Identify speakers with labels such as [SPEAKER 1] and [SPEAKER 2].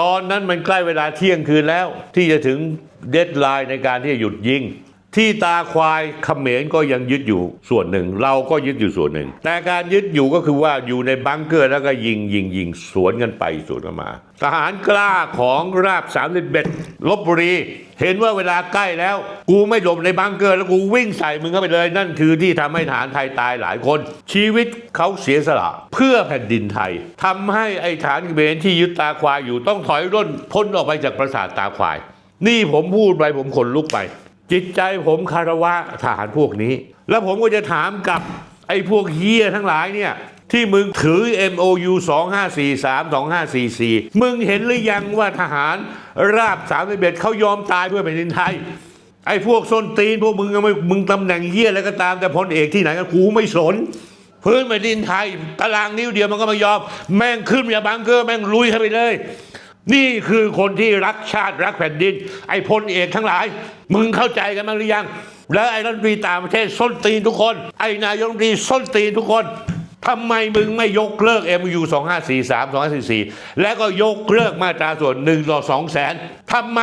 [SPEAKER 1] ตอนนั้นมันใกล้เวลาเที่ยงคืนแล้ว ที่จะถึงเดดไลน์ในการที่จะหยุดยิง ที่ตาควายเขมรก็ยังยึดอยู่ส่วนหนึ่ง เราก็ยึดอยู่ส่วนหนึ่ง แต่การยึดอยู่ก็คือว่าอยู่ในบังเกอร์แล้วก็ยิงยิงยิงสวนกันไปสวนกันมา ทหารกล้าของราบ31ลบบุรี เห็นว่าเวลาใกล้แล้ว กูไม่หลบในบังเกอร์แล้วกูวิ่งใส่มึงเข้าไปเลย นั่นคือที่ทำให้ทหารไทยตายหลายคน ชีวิตเขาเสียสละ เพื่อแผ่นดินไทยทำให้ไอ้ฐานเขมรที่ยึดตาควายอยู่ต้องถอยร่นพ้นออกไปจากปราสาทตาควาย นี่ผมพูดไปผมขนลุกไป จิตใจผมคารวะทหารพวกนี้ แล้วผมก็จะถามกับไอ้พวกเฮียทั้งหลายเนี่ย ที่มึงถือ MOU 2543 2544 มึงเห็นหรือยังว่าทหารราบ31เขายอมตายเพื่อแผ่นดินไทยไอ้พวกส้นตีนพวกมึงไม่มึงตำแหน่งเฮียอะไรก็ตามแต่พลเอกที่ไหนก็กูไม่สน พื้นแผ่นดินไทยตารางนิ้วเดียวมันก็ไม่ยอม แม่งขึ้นอย่าบังเกอร์แม่งลุยเข้าไปเลย นี่คือคนที่รักชาติรักแผ่นดิน ไอ้พลเอกทั้งหลาย มึงเข้าใจกันมั้งหรือยัง แล้วไอ้รัฐมนตรีต่างประเทศส้นตีนทุกคน ไอ้นายกรัฐมนตรีส้นตีนทุกคนทำไมมึงไม่ยกเลิก MU 2543 2544 แล้วก็ยกเลิกมาตราส่วน1ต่อ2แสนทำไม